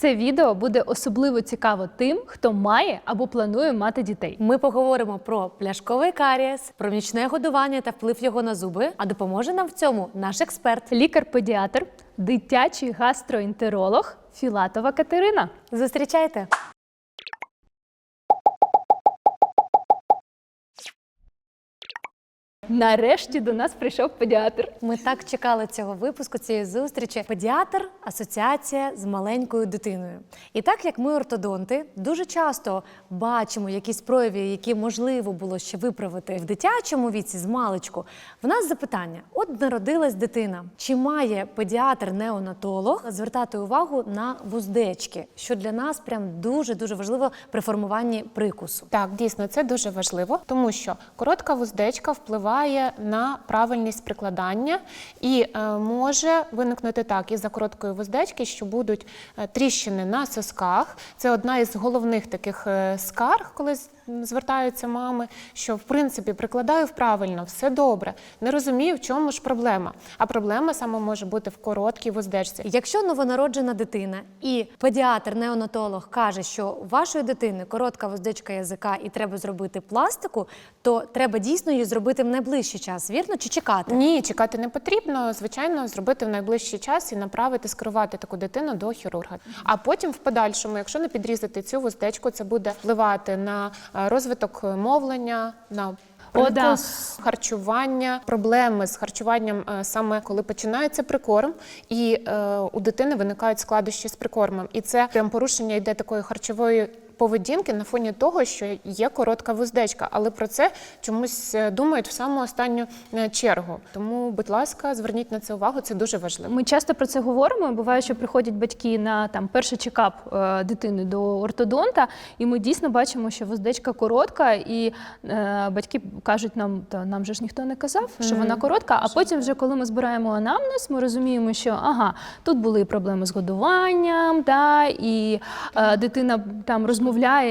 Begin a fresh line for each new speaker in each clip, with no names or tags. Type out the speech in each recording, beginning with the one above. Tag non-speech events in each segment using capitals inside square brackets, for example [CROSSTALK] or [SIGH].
Це відео буде особливо цікаво тим, хто має або планує мати дітей.
Ми поговоримо про пляшковий карієс, про нічне годування та вплив його на зуби. А допоможе нам в цьому наш експерт.
Лікар-педіатр, дитячий гастроентеролог Філатова Катерина.
Зустрічайте!
Нарешті до нас прийшов педіатр.
Ми так чекали цього випуску, цієї зустрічі. Педіатр асоціація з маленькою дитиною. І так як ми, ортодонти, дуже часто бачимо якісь прояви, які можливо було ще виправити в дитячому віці з маличку. В нас запитання: от народилась дитина, чи має педіатр-неонатолог звертати увагу на вуздечки, що для нас прям дуже дуже важливо при формуванні прикусу.
Так, дійсно, це дуже важливо, тому що коротка вуздечка впливає на правильність прикладання і е, може виникнути так і за короткої вуздечки, що будуть е, тріщини на сосках. Це одна із головних таких е, скарг, коли звертаються мами, що в принципі прикладаю правильно, все добре. Не розумію, в чому ж проблема. А проблема саме може бути в короткій вуздечці.
Якщо новонароджена дитина і педіатр-неонатолог каже, що у вашої дитини коротка вуздечка язика і треба зробити пластику, то треба дійсно її зробити в найближчий час, вірно? Чи чекати?
Ні, чекати не потрібно. Звичайно, зробити в найближчий час і направити, скерувати таку дитину до хірурга. А потім, в подальшому, якщо не підрізати цю вуздечку, це буде впливати на е, розвиток мовлення, на
О, да.
харчування, проблеми з харчуванням е, саме коли починається прикорм, і е, у дитини виникають складощі з прикормом. І це прям порушення йде такої харчової. Поведінки на фоні того, що є коротка вуздечка, але про це чомусь е, думають в саму останню е, чергу. Тому, будь ласка, зверніть на це увагу, це дуже важливо.
Ми часто про це говоримо. Буває, що приходять батьки на там перший чекап е, дитини до ортодонта, і ми дійсно бачимо, що вуздечка коротка, і е, батьки кажуть нам, та нам же ж ніхто не казав, що вона коротка. А потім, вже коли ми збираємо анамнез, ми розуміємо, що ага, тут були проблеми з годуванням, та і е, дитина там розмовляє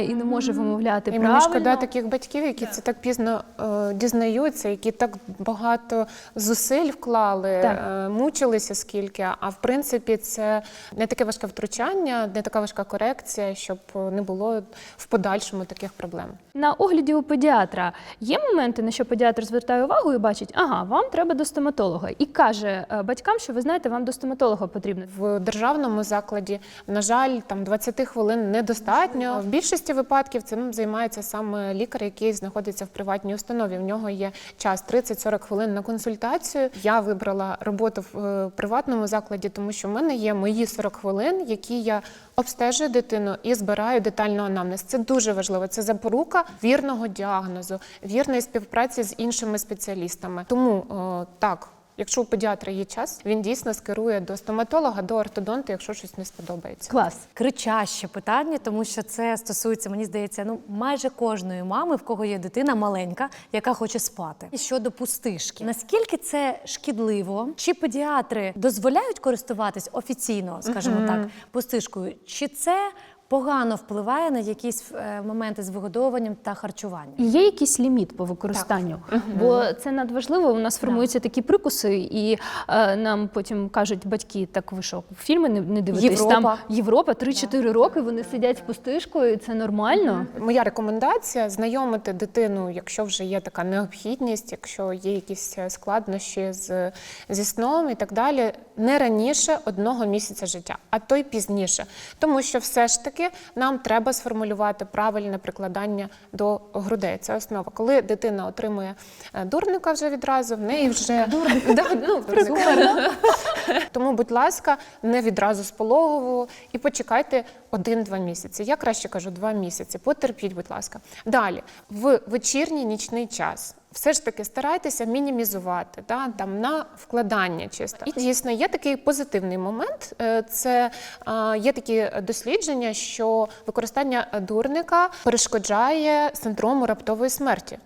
і не може вимовляти
І мені шкода таких батьків, які це так пізно е, дізнаються, які так багато зусиль вклали, е, мучилися скільки. А в принципі, це не таке важке втручання, не така важка корекція, щоб не було в подальшому таких проблем.
На огляді у педіатра є моменти, на що педіатр звертає увагу і бачить, ага, вам треба до стоматолога, і каже е, батькам, що ви знаєте, вам до стоматолога потрібно.
В державному закладі, на жаль, там 20 хвилин недостатньо. Більшості випадків цим займається саме лікар, який знаходиться в приватній установі. В нього є час 30-40 хвилин на консультацію. Я вибрала роботу в е, приватному закладі, тому що в мене є мої 40 хвилин, які я обстежую дитину і збираю детально анамнез. Це дуже важливо. Це запорука вірного діагнозу, вірної співпраці з іншими спеціалістами. Тому е, так. Якщо у педіатра є час, він дійсно скерує до стоматолога, до ортодонта, якщо щось не сподобається.
Клас.
Кричаще питання, тому що це стосується, мені здається, ну майже кожної мами, в кого є дитина маленька, яка хоче спати. Щодо пустишки, наскільки це шкідливо? Чи педіатри дозволяють користуватись офіційно, скажімо так, пустишкою? Чи це погано впливає на якісь е, моменти з вигодовуванням та харчуванням?
І Є якийсь ліміт по використанню, бо це надважливо. У нас формуються такі прикуси, і е, нам потім кажуть батьки, так ви що, фільми не, не дивитесь?
Європа.
Там Європа 3-4 роки вони сидять з пустишкою, і це нормально.
Моя рекомендація знайомити дитину, якщо вже є така необхідність, якщо є якісь е, складнощі з, зі сном і так далі, не раніше одного місяця життя, а то й пізніше. Тому що все ж таки нам треба сформулювати правильне прикладання до грудей. Це основа. Коли дитина отримує е, дурника вже відразу, в неї вже [LAUGHS] Да, ну, [LAUGHS] прикольно. Тому, будь ласка, не відразу з пологового і почекайте один-два місяці. Я краще кажу два місяці. Потерпіть, будь ласка. Далі, в вечірній нічний час. Все ж таки старайтеся мінімізувати да, там, на вкладання чисто. І дійсно є такий позитивний момент. Е, Це є такі дослідження, що використання дурника перешкоджає синдрому раптової смерті.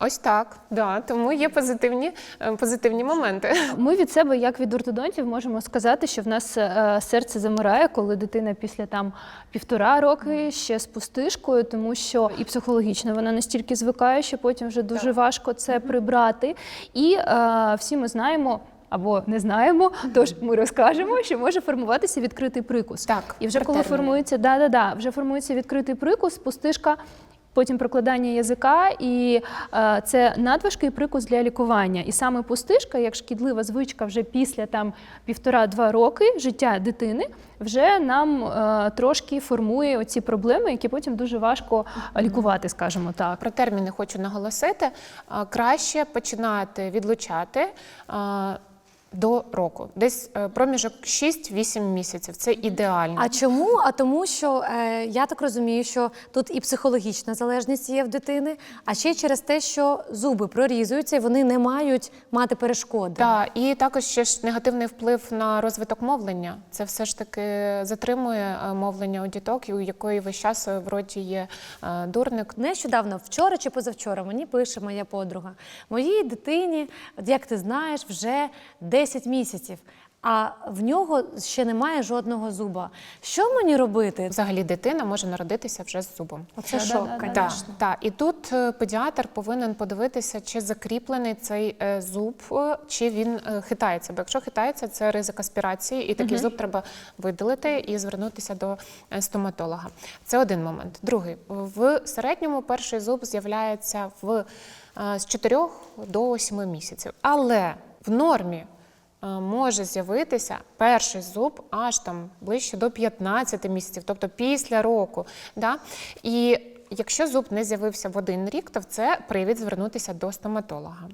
Ось так, да, тому є позитивні, е, позитивні моменти.
Ми від себе, як від ортодонтів, можемо сказати, що в нас е, серце замирає, коли дитина після там півтора роки ще з пустишкою, тому що і психологічно вона настільки звикає, що потім вже дуже важко це прибрати. І е, всі ми знаємо. або не знаємо, тож ми розкажемо, що може формуватися відкритий прикус.
Так,
і вже коли формується, да, да, да, вже формується відкритий прикус, пустишка. Потім прокладання язика, і е, це надважкий прикус для лікування. І саме пустишка, як шкідлива звичка, вже після там півтора-два роки життя дитини, вже нам е, трошки формує оці проблеми, які потім дуже важко е, лікувати, скажімо так.
Про терміни хочу наголосити. Краще починати відлучати до року. Десь е, проміжок 6-8 місяців. Це ідеально.
А чому? А тому, що е, я так розумію, що тут і психологічна залежність є в дитини, а ще й через те, що зуби прорізуються, і вони не мають мати перешкоди.
Так, і також ще ж негативний вплив на розвиток мовлення. Це все ж таки затримує е, мовлення у діток, у якої весь час е, в роті є е, дурник.
Нещодавно, вчора чи позавчора, мені пише моя подруга. Моїй дитині, як ти знаєш, вже 10 місяців, а в нього ще немає жодного зуба. Що мені робити?
Взагалі дитина може народитися вже з зубом.
Оце
Да,
шок,
да, да,
Так,
звісно.
І тут е, педіатр повинен подивитися, чи закріплений цей е, зуб, е, чи він хитається. Бо якщо хитається, це ризик аспірації, і такий зуб треба видалити і звернутися до стоматолога. Це один момент. Другий в середньому перший зуб з'являється в з 4 до 7 місяців, але в нормі. Е, Може з'явитися перший зуб аж там ближче до 15 місяців, тобто після року. Да? І якщо зуб не з'явився в один рік, то це привід звернутися до стоматолога.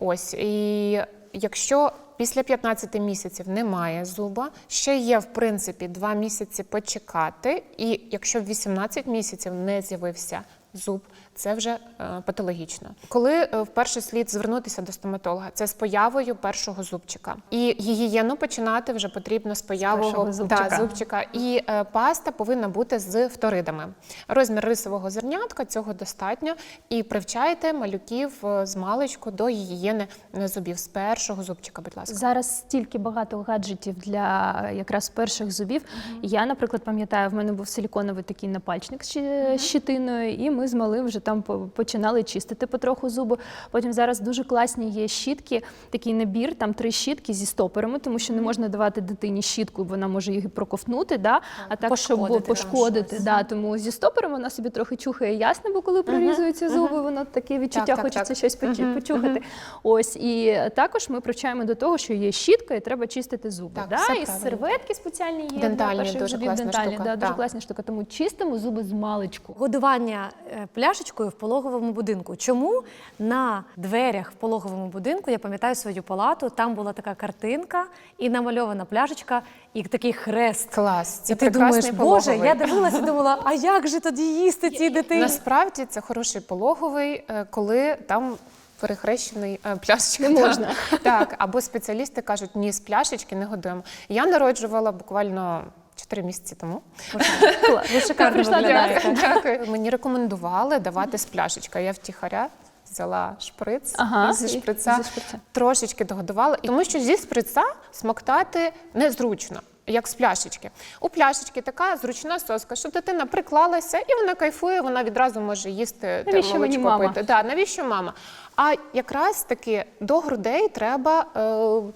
Ось і якщо після 15 місяців немає зуба, ще є в принципі 2 місяці почекати. І якщо в 18 місяців не з'явився зуб, це вже е, патологічно. Коли е, вперше слід звернутися до стоматолога, це з появою першого зубчика. І гігієну починати вже потрібно з появою
зубчика.
Да, зубчика. І е, паста повинна бути з фторидами. Розмір рисового зернятка цього достатньо. І привчайте малюків з маличку до гігієни зубів з першого зубчика, будь ласка.
Зараз стільки багато гаджетів для якраз перших зубів. Я, наприклад, пам'ятаю, в мене був силіконовий такий напальчник з щитиною, і ми з малим вже там починали чистити потроху зуби. Потім зараз дуже класні є щітки, такий набір, там три щітки зі стоперами, тому що не можна давати дитині щітку, вона може її проковтнути. Да? А так, щоб
Пошкодити там
пошкодити. Да, тому зі стопером вона собі трохи чухає ясно, бо коли прорізуються зуби, воно таке відчуття,
Так, так,
хочеться
так.
щось почу- почухати. Ось і також ми привчаємо до того, що є щітка, і треба чистити зуби.
Так,
да? І серветки спеціальні є
Дентальні,
для перших
дуже
зубів. дентальні,
штука,
Да, дуже класна штука. Тому чистимо зуби з маличку.
Годування е, пляшечкою в пологовому будинку. Чому на дверях в пологовому будинку я пам'ятаю свою палату? Там була така картинка і намальована пляшечка, і такий хрест.
Клас, це
і ти думаєш,
прекрасний
боже,
пологовий.
я дивилася і думала, а як же тоді їсти цій дитині?
Насправді це хороший пологовий, е, коли там. Перехрещений е, пляшечка.
Не можна.
Так, або спеціалісти кажуть, ні, з пляшечки не годуємо. Я народжувала буквально 4 місяці тому.
Ви шикарно [LAUGHS] виглядаєте.
Дякую. Мені рекомендували давати з пляшечка. Я втіхаря взяла шприц
Ага,
і зі шприца,
зі шприца.
трошечки догодувала. Тому що зі шприца смоктати незручно. Як з пляшечки. У пляшечки така зручна соска, що дитина приклалася і вона кайфує, вона відразу може їсти
Навіщо мені мама?
пити. Да, навіщо мама? А якраз таки до грудей треба. Е-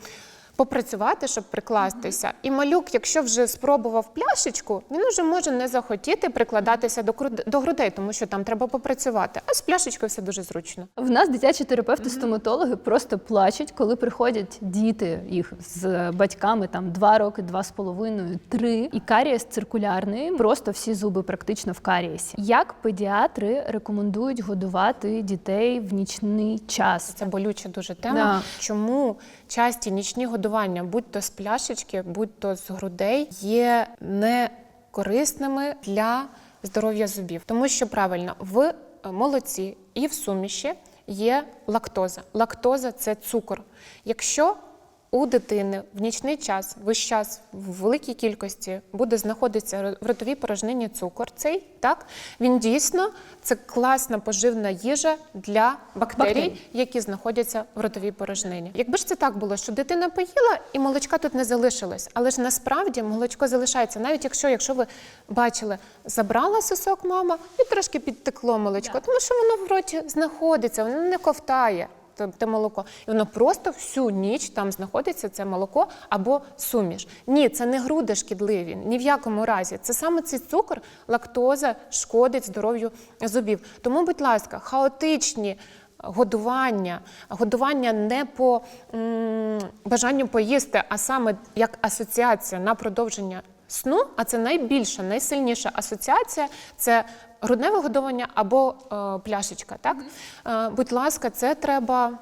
Попрацювати, щоб прикластися. І малюк, якщо вже спробував пляшечку, він вже може не захотіти прикладатися до до грудей, тому що там треба попрацювати. А з пляшечкою все дуже зручно.
В нас дитячі терапевти-стоматологи просто плачуть, коли приходять діти їх з батьками там два роки, два з половиною, три, і карієс циркулярний. Просто всі зуби практично в карієсі. Як педіатри рекомендують годувати дітей в нічний час?
Це болюча дуже тема.
Да.
Чому часті нічні годування, будь то з пляшечки, будь то з грудей, є некорисними для здоров'я зубів, тому що правильно в е, молоці і в суміші є лактоза. Лактоза це цукор. Якщо у дитини в нічний час, весь час в великій кількості буде знаходитися в ротовій порожнині цукор цей, так він дійсно це класна поживна їжа для бактерій,
Бактерій.
які знаходяться в ротовій порожнині. Якби ж це так було, що дитина поїла і молочка тут не залишилось, але ж насправді молочко залишається, навіть якщо, якщо ви бачили, забрала сосок мама і трошки підтекло молочко, тому що воно в роті знаходиться, воно не ковтає. Те, молоко, і воно просто всю ніч там знаходиться це молоко або суміш. Ні, це не груди шкідливі, ні в якому разі. Це саме цей цукор, лактоза шкодить здоров'ю зубів. Тому, будь ласка, хаотичні. Годування, годування не по м, бажанню поїсти, а саме як асоціація на продовження сну. А це найбільша, найсильніша асоціація це грудне вигодовування або е, пляшечка. Так, е, будь ласка, це треба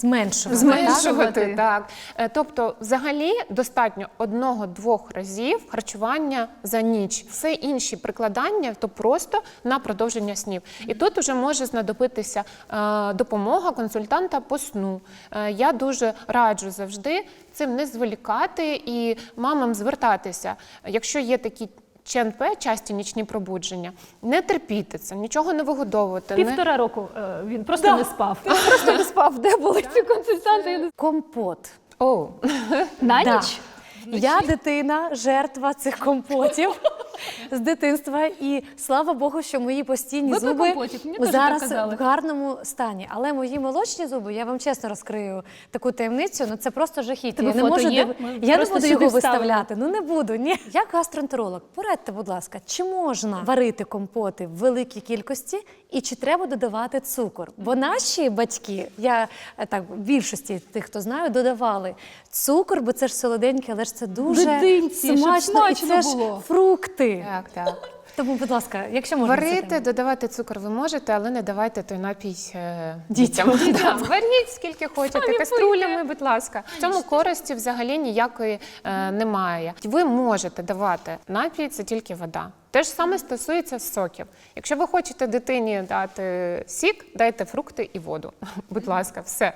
Зменшувати.
зменшувати.
так?
Так. Е, Тобто, взагалі достатньо одного-двох разів харчування за ніч. Все інші прикладання то просто на продовження снів. І тут вже може знадобитися е, допомога консультанта по сну. Е, Я дуже раджу завжди цим не зволікати і мамам звертатися, якщо є такі. ЧНП, часті нічні пробудження, не терпіти це, нічого не вигодовувати. не-
Півтора року е, він просто не спав. Він просто не спав. Де були ці консультанти?
Компот.
О, [LAUGHS]
На
Да.
ніч?
Я дитина, жертва цих компотів [LAUGHS] з дитинства. І слава Богу, що мої постійні
Ви про
зуби
компотів, мені теж так
зараз
казали.
в гарному стані. Але мої молочні зуби, я вам чесно розкрию таку таємницю. Ну це просто жахіття.
Тебе
Я не
фото
можу
є?
див-
Ми
Я не
просто
буду
сюди
його
вставимо.
виставляти. Ну не буду. Ні. Як гастроентеролог, порадьте, будь ласка, чи можна варити компоти в великій кількості і чи треба додавати цукор? Бо наші батьки, я е, так в більшості тих, хто знаю, додавали цукор, бо це ж солоденьке, але ж це дуже
Дитинці, щоб
смачно,
смачно
і це ж
було.
фрукти.
Так, так.
Тому, будь ласка, якщо можна
Варити, додавати цукор ви можете, але не давайте той напій е,
Дітям. [LAUGHS]
Да, Варіть скільки хочете, каструлями, будь ласка. В цьому користі взагалі ніякої е, немає. Ви можете давати напій, це тільки вода. Те ж саме стосується соків. Якщо ви хочете дитині дати сік, дайте фрукти і воду. [LAUGHS] Будь ласка, все.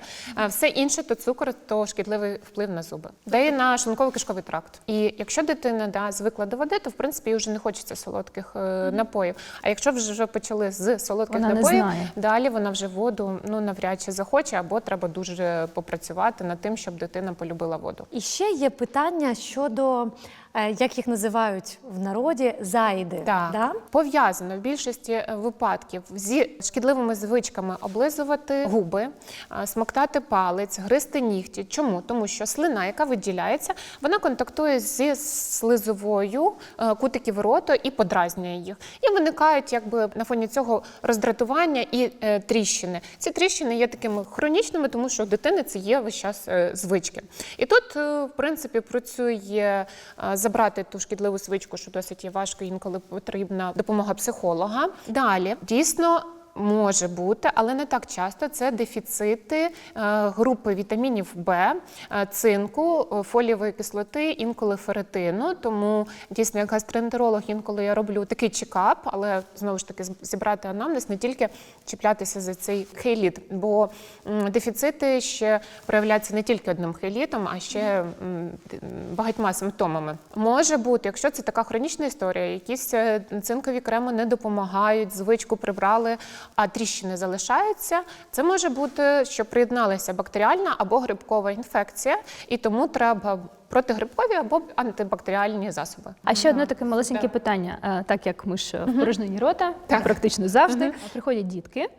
Все інше то цукор, то шкідливий вплив на зуби. Дає на шлунково-кишковий тракт. І якщо дитина да, звикла до води, то в принципі вже не хочеться солодких е, напоїв. А якщо вже вже почали з солодких
Вона
напоїв, далі вона вже воду ну навряд чи захоче, або треба дуже попрацювати над тим, щоб дитина полюбила воду.
І ще є питання щодо, як їх називають в народі, заїди.
Так,
Да?
пов'язано в більшості е, випадків зі шкідливими звичками облизувати губи, е, смоктати палець, гризти нігті. Чому? Тому що слина, яка виділяється, вона контактує зі слизовою е, кутиків роту і подразнює їх. І виникають якби на фоні цього роздратування і е, тріщини. Ці тріщини є такими хронічними, тому що у дитини це є весь час е, звички. І тут, е, в принципі, працює е, забрати ту шкідливу звичку, що досить є важко, інколи потрібна допомога психолога. Далі дійсно. Може бути, але не так часто. Це дефіцити е, групи вітамінів Б, е, цинку, е, фолієвої кислоти, інколи ферритину. Тому дійсно, як гастроентеролог, інколи я роблю такий чекап, але знову ж таки зібрати анамнез, не тільки чіплятися за цей хейліт, бо дефіцити ще проявляються не тільки одним хейлітом, а ще багатьма симптомами. Може бути, якщо це така хронічна історія, якісь цинкові креми не допомагають, звичку прибрали, а тріщини залишаються. Це може бути, що приєдналася бактеріальна або грибкова інфекція, і тому треба протигрибкові або антибактеріальні засоби.
А ще одне таке малесеньке питання. Е, Так як ми ж в порожнині рота, практично завжди приходять дітки.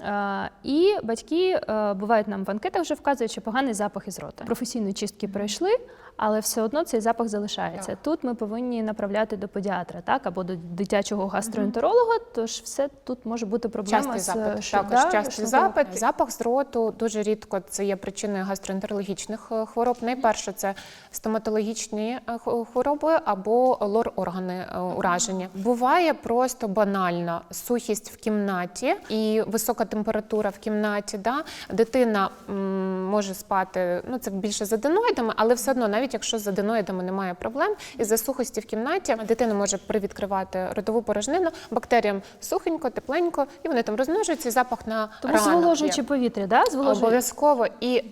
Е, І батьки е, бувають нам в анкетах вже вказують, що поганий запах із рота. Професійної чистки пройшли, але все одно цей запах залишається. Тут ми повинні направляти до педіатра, так або до дитячого гастроентеролога. Тож все тут може бути проблема
Частий
з
запит,
що-
також
да,
частий запит. Запах з роту дуже рідко це є причиною гастроентерологічних е, хвороб. Найперше це стоматологічні хвороби або лор-органи ураження. Буває просто банально сухість в кімнаті і висока температура в кімнаті. Да? Дитина м, може спати, ну це більше з аденоїдами, але все одно, навіть якщо з аденоїдами немає проблем, із-за сухості в кімнаті дитина може привідкривати ротову порожнину, бактеріям сухенько, тепленько, і вони там розмножуються, і запах на
Тому
ранок
зволожуючи
є.
повітря, да? зволожує.
Обов'язково. І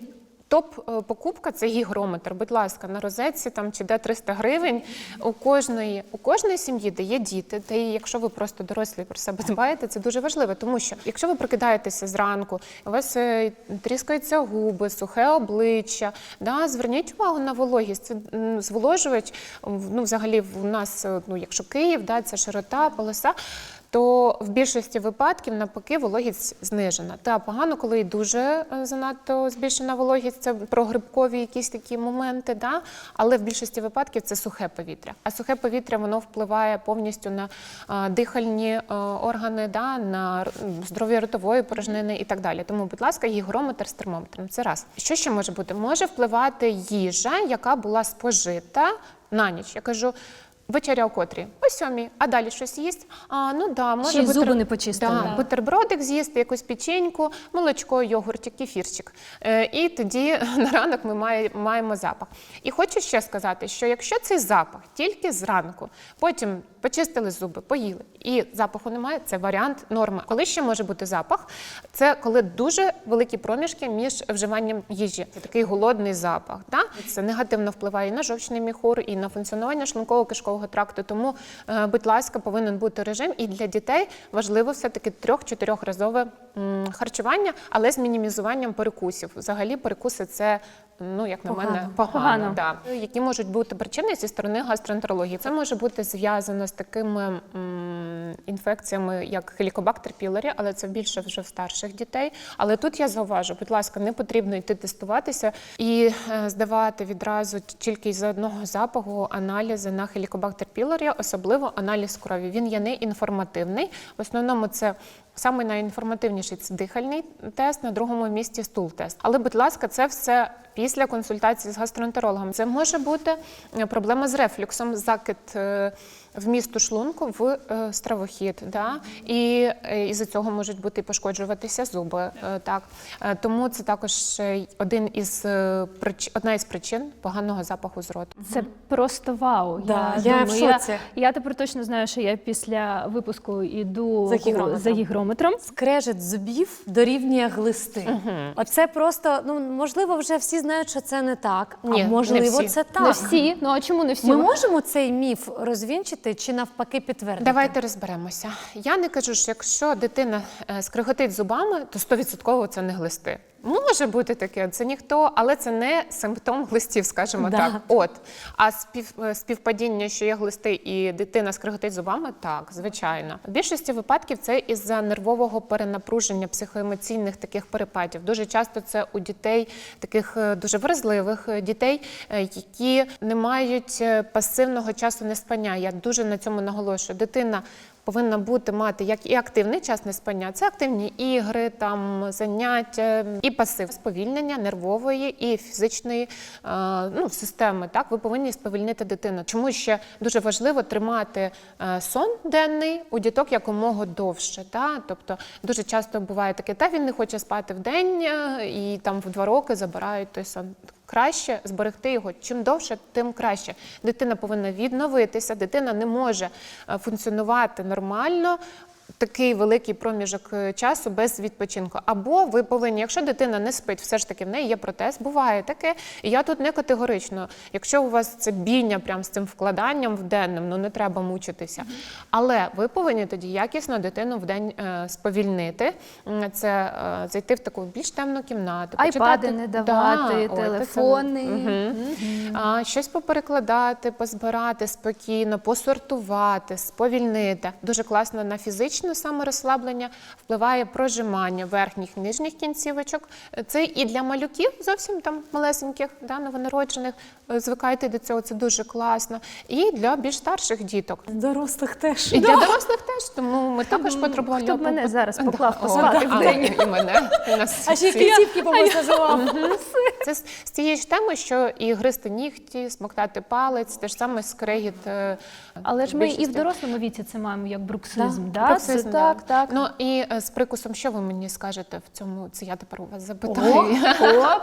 топ-покупка це гігрометр. Будь ласка, на розетці там чи де 300 гривень. У кожної, у кожної сім'ї, де є діти, та і якщо ви просто дорослі про себе дбаєте, це дуже важливо. Тому що якщо ви прокидаєтеся зранку, у вас е, тріскаються губи, сухе обличчя, да, зверніть увагу на вологість. Це зволожувач, ну, взагалі, в нас, е, ну, якщо Київ, да, це широта, полоса. То в більшості випадків навпаки вологість знижена. Та погано, коли дуже е, занадто збільшена вологість, це про грибкові якісь такі моменти, да? але в більшості випадків це сухе повітря. А сухе повітря воно впливає повністю на е, дихальні е, органи, да? на здоров'я ротової порожнини і так далі. Тому, будь ласка, гігрометр з термометром. Це раз. Що ще може бути? Може впливати їжа, яка була спожита на ніч. Я кажу. Вечеря о котрій? О сьомій. А далі щось їсть? А, ну да, може
Ще й
бутер-
зуби не почистили.
Да,
Да.
бутербродик з'їсти, якусь печеньку, молочко, йогуртик, кефірчик. Е, і тоді [LAUGHS] на ранок ми має, маємо запах. І хочу ще сказати, що якщо цей запах тільки зранку, потім почистили зуби, поїли, і запаху немає, це варіант норми. Коли ще може бути запах, це коли дуже великі проміжки між вживанням їжі. Це такий голодний запах. Да? Це негативно впливає і на жовчний міхур, і на функціонування шлунково-кишкового тракту. Тому, е, будь ласка, повинен бути режим. І для дітей важливо все-таки трьох-чотирьохразове харчування, але з мінімізуванням перекусів. Взагалі, перекуси це. Ну, як на
Погано.
мене, погано.
Погано.
Да. Які можуть бути причини зі сторони гастроентерології? Це може бути зв'язано з такими м, інфекціями, як хелікобактер пілорі, але це більше вже в старших дітей. Але тут я зауважу, будь ласка, не потрібно йти тестуватися і е, здавати відразу тільки з одного запаху аналізи на хелікобактер пілорі, особливо аналіз крові. Він є неінформативний. В основному це Саме найінформативніший це дихальний тест, на другому місці стул-тест. Але, будь ласка, це все після консультації з гастроентерологом. Це може бути е, проблема з рефлюксом, закид е, вмісту шлунку в е, стравохід. Да? І е, із-за цього можуть бути пошкоджуватися зуби. е, Так. Е, Тому це також один із е, прич... одна із причин поганого запаху з роту.
Це просто вау.
Да,
я,
я в шоці.
Я, я тепер точно знаю, що я після випуску йду
За гігрометром.
за гігрометром.
Скрежет зубів дорівнює глисти. Оце просто ну можливо, вже всі знають, що це не так.
Ні,
а
не
можливо,
всі.
це так.
Не всі. Ну а чому не всі?
Ми можемо цей міф розвінчити чи навпаки підтвердити?
Давайте розберемося. Я не кажу, що якщо дитина е, скриготить зубами, то 100% це не глисти. Може бути таке, це ніхто, але це не симптом глистів, скажімо
Да.
так. От. А спів, е, співпадіння, що є глисти, і дитина скриготить зубами, так, звичайно. В більшості випадків це із-за нервового перенапруження, психоемоційних таких перепадів. Дуже часто це у дітей, таких е, дуже вразливих е, дітей, які не мають пасивного часу неспання. Я дуже на цьому наголошую. Дитина повинна бути мати як і активний час неспання, це активні ігри, там заняття і пасив сповільнення нервової і фізичної е, ну, системи. Так, ви повинні сповільнити дитину. Чому ще дуже важливо тримати е, сон денний у діток якомога довше. Та? Тобто дуже часто буває таке, та він не хоче спати в день е, і там в два роки забирають той сон. Краще зберегти його. Чим довше, тим краще. Дитина повинна відновитися, дитина не може е, функціонувати нормально. Такий великий проміжок е, часу без відпочинку. Або ви повинні, якщо дитина не спить, все ж таки в неї є протез, буває таке. І я тут не категорично. Якщо у вас це бійня прям з цим вкладанням в денним, ну не треба мучитися. Але ви повинні тоді якісно дитину в день е, сповільнити. Це е, зайти в таку більш темну кімнату,
Айпади
почитати-
не давати,
ой, та це-
телефони.
Мгм. А, щось поперекладати, позбирати спокійно, посортувати, сповільнити. Дуже класно на фізичне саме розслаблення впливає прожимання верхніх нижніх кінцівочок. Це і для малюків зовсім там малесеньких, да, новонароджених. Е, Звикайте до цього, це дуже класно. І для більш старших діток.
Дорослих теж.
І для дорослих теж, тому ми також потребуємо.
Хто б мене зараз поклав поспати
да.
вдень?
А, І мене.
А ще кінцівки помасажував.
Це з, тієї ж теми, що і гризти нігті, смоктати палець, те ж саме скрегіт. е,
Але ж ми і в дорослому віці це маємо як бруксизм.
Да,
Це так, так.
Ну і е, з прикусом, що ви мені скажете в цьому? Це я тепер у вас запитаю. [LAUGHS]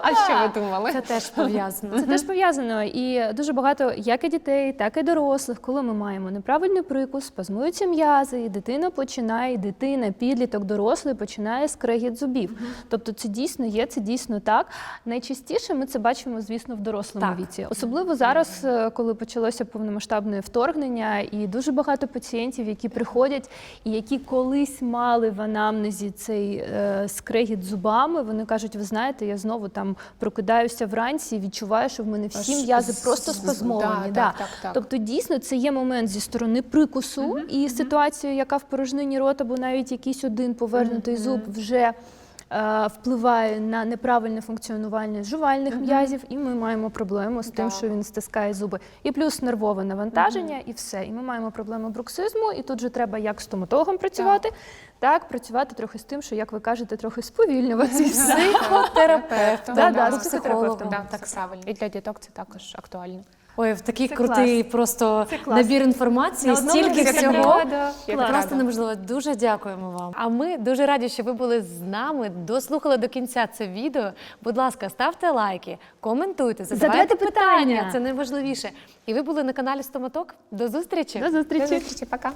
А що ви думали?
Це теж пов'язано.
Це теж пов'язано. І дуже багато як і дітей, так і дорослих, коли ми маємо неправильний прикус, спазмуються м'язи, і дитина починає, і дитина, підліток, дорослий починає скрегіт зубів. Тобто це дійсно є, це дійсно так. Найчастіше ми це бачимо, звісно, в дорослому
Так.
віці. Особливо зараз, е, коли почалося повномасштабне вторгнення, і дуже багато пацієнтів, які приходять і які колись мали в анамнезі цей е, скрегіт зубами, вони кажуть: ви знаєте, я знову там прокидаюся вранці і відчуваю, що в мене всі м'язи просто спазмовані.
да,
Да.
так, так, так.
Тобто, дійсно, це є момент зі сторони прикусу, і інформацією, яка в порожнині рота, бо навіть якийсь один повернутий зуб вже впливає на неправильне функціонування жувальних м'язів, і ми маємо проблему з тим, що він стискає зуби. І плюс нервове навантаження, і все. І ми маємо проблему бруксизму, і тут же треба як стоматологом працювати, так, працювати трохи з тим, що, як ви кажете, трохи сповільнювати. [LAUGHS]
Психотерапевтом,
Да, да, з психотерапевтом,
психологом.
Так,
Так
правильно. І для діток це також актуально.
Ой, в такий
Це
крутий просто
Це клас.
набір інформації,
На
стільки всього.
да.
Просто неможливо. Дуже дякуємо вам. А ми дуже раді, що ви були з нами, дослухали до кінця це відео. Будь ласка, ставте лайки, коментуйте, задавайте,
Задавайте
питання.
питання.
Це найважливіше. І ви були на каналі Стоматок. До зустрічі.
До зустрічі.
До зустрічі, пока.